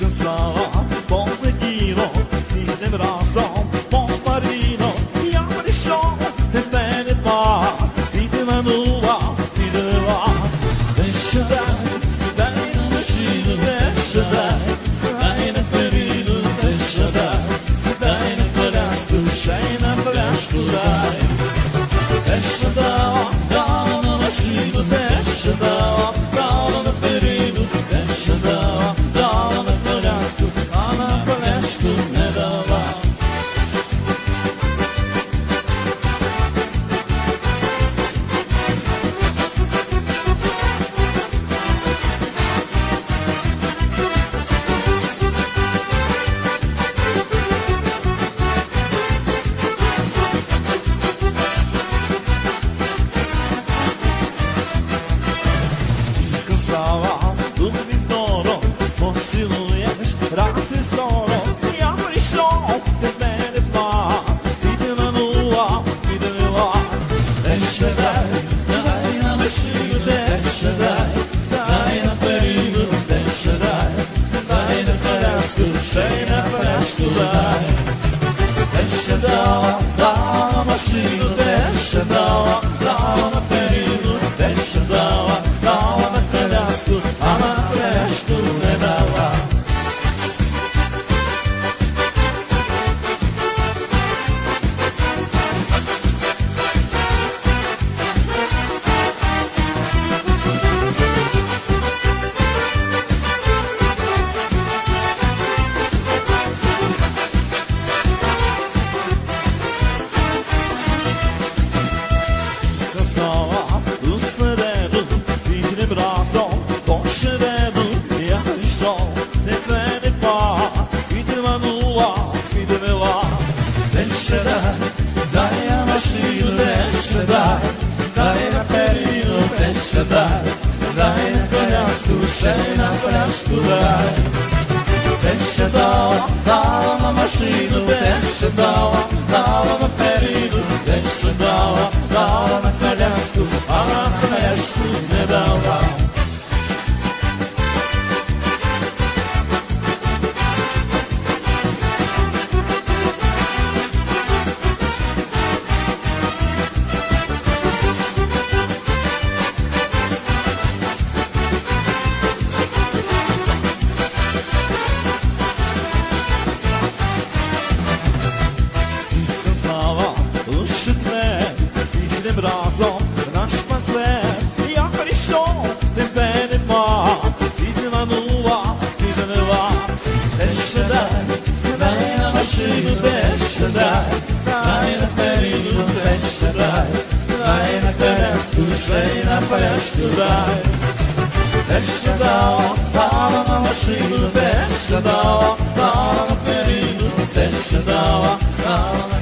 сказала, полетіло, підем разом по Маріно. Я прийшов, тебе нема, підманула, підвела. Де ще дай, дай на машину, де ще дай, дай на перину, де ще дай, дай на коляску, ще й на пляшку машину, де ще дала дай, дай на коляску, ще на пляшку дай. те ще дала, дала машину, де ще дала, дала на перину, де ще разом наш пазер. Я прийшов, тебе нема, підманула, підвела. Де ще дай, дай на машину, де ще дай, дай на перину, де ще дай, дай на коляску, ще й на пляшку дай. Де ще дала, дала на машину, де ще дала, дала на перину, де ще дала, дала на